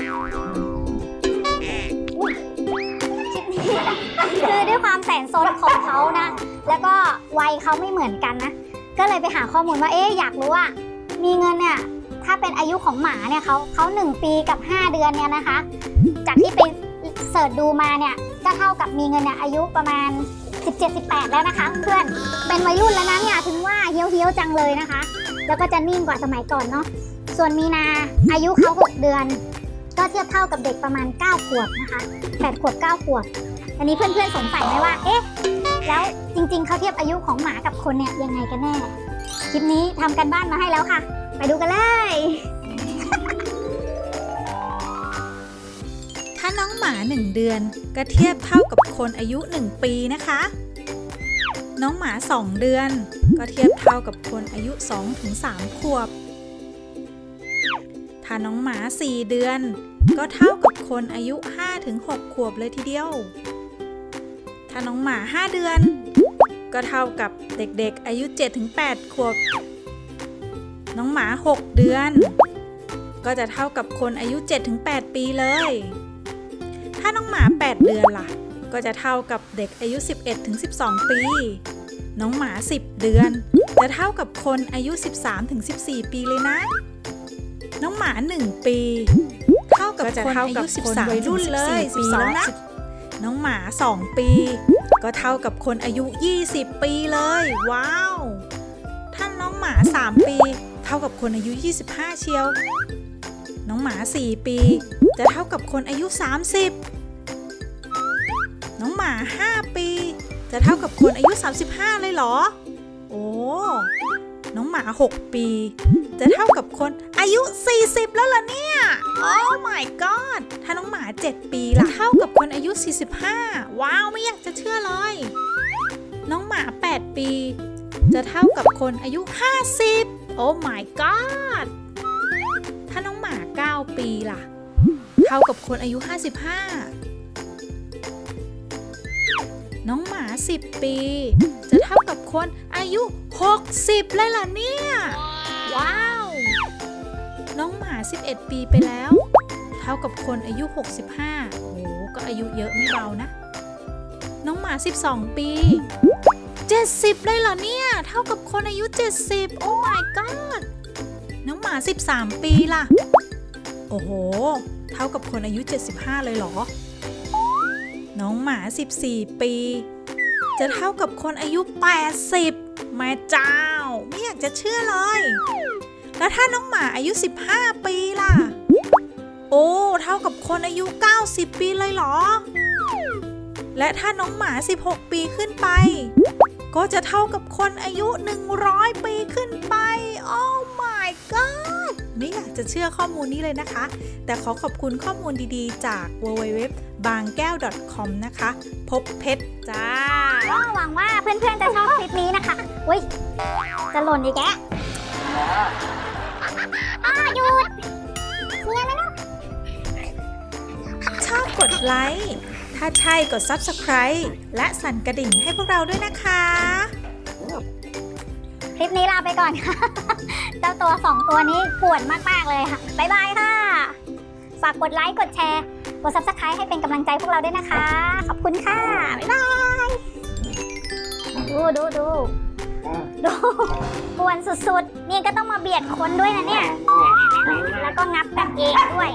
คลิปนี้คือด้วยความแสนซนของเขานะ แล้วก็วัยเขาไม่เหมือนกันนะ ก็เลยไปหาข้อมูลว่าเอ๊ะอยากรู้ว่า มีเงินเนี่ยถ้าเป็นอายุของหมาเนี่ยเขาเขาหนึ่งปีกับ 5 เดือนเนี่ยนะคะ จากที่ไปเสิร์ชดูมาเนี่ยก็เท่ากับมีเงินเนี่ยอายุประมาณ 17-18 แล้วนะคะ เพื่อนเป็นวัยรุ่นแล้วนะเนี่ยถึงว่าเฮี้ยวเฮี้ยวๆจังเลยนะคะ แล้วก็จะนิ่งกว่าสมัยก่อนเนาะส่วนมีนาอายุเขา6เดือน ก็เทียบเท่ากับเด็กประมาณ 9 ขวบนะคะ8ขวบ 9 ขวบ อันนี้เพื่อนๆสงสัยไหมว่า เอ๊ะ แล้วจริงๆ เขาเทียบอายุของหมากับคนเนี่ยยังไงกันแน่ คลิปนี้ทำกันบ้านมาให้แล้วค่ะ ไปดูกันเลย ถ้าน้องหมา 1 เดือน ก็เทียบเท่ากับคนอายุ 1 ปีนะคะ น้องหมา 2 เดือน ก็เทียบเท่ากับคนอายุ 2-3 ขวบถ้าน้องหมา 4 เดือน ก็เท่ากับคนอายุ 5-6 ขวบเลยทีเดียว ถ้าน้องหมา 5 เดือน ก็เท่ากับเด็กๆ อายุ 7-8 ขวบ น้องหมา 6 เดือน ก็จะเท่ากับคนอายุ 7-8 ปีเลย ถ้าน้องหมา 8 เดือนล่ะ ก็จะเท่ากับเด็กอายุ 11-12 ปี น้องหมา 10 เดือน จะเท่ากับคนอายุ 13-14 ปีเลยนะ น้องหมา 1 ปี กับคนอายุ13วัยรุ่นเลยปีแล้วนะน้องหมา 2 ปี ก็เท่ากับคนอายุ 20 ปีเลย ว้าวถ้าน้องหมา 3 ปี เท่ากับคนอายุ 25 เชียว น้องหมา 4 ปี จะเท่ากับคนอายุ 30 น้องหมา 5 ปี จะเท่ากับคนอายุ 35 เลยเหรอ โอ้ น้องหมา 6 ปี จะเท่ากับคนอายุ 40 แล้วล่ะเนี่ย โอ้ my god ถ้าน้องหมา 7 ปีล่ะ เท่ากับคนอายุ 45 ว้าว ไม่อยากจะเชื่อเลย น้องหมา 8 ปี จะเท่ากับคนอายุ 50 โอ้ my god ถ้าน้องหมา 9 ปีล่ะ เท่ากับคนอายุ 55 น้องหมา 10 ปี จะเท่ากับคนอายุ 60 เลยล่ะเนี่ย ว้าว น้องหมา 11 ปีไปแล้ว เท่ากับคนอายุ 65 โอ้โหก็อายุเยอะไม่เบานะ น้องหมา 12 ปี 70 เลยเหรอเนี่ย เท่ากับคนอายุ 70 โอ้ my god น้องหมา 13 ปีล่ะ โอ้โห เท่ากับคนอายุ 75 เลยเหรอ น้องหมา 14 ปี จะเท่ากับคนอายุ 80 แม่เจ้า ไม่อยากจะเชื่อเลย แล้วถ้าน้องหมาอายุ 15 ปีล่ะ โอ้ เท่ากับคนอายุ 90 ปีเลยเหรอ และถ้าน้องหมา 16 ปีขึ้นไป ก็จะเท่ากับคนอายุ 100 ปีขึ้นไป โอ้ my god ไม่อยากจะเชื่อข้อมูลนี้เลยนะคะ แต่ขอขอบคุณข้อมูลดีๆ จาก www บางแก้ว .com นะคะ พบเพชรจ้า ก็หวังว่าเพื่อนๆจะชอบคลิปนี้นะคะ อุ้ย จะหล่นอีกแกะอ้าหยุดเนี่ยนะลูกชอบกดไลค์ ถ้าใช่กด Subscribe และสั่นกระดิ่งให้พวกเราด้วยนะคะ คลิปนี้ลาไปก่อนค่ะ เจ้าตัวสองตัวนี้ป่วนมากๆเลยค่ะ บ๊ายบายค่ะ ฝากกดไลค์ กดแชร์ กด subscribe ให้เป็นกำลังใจพวกเราด้วยนะคะ ขอบคุณค่ะ บ๊ายบาย ดูดูดูดูป่วนสุดๆ นี่ก็ต้องมาเบียดคนด้วยนะเนี่ย แล้วก็งับกันเองด้วย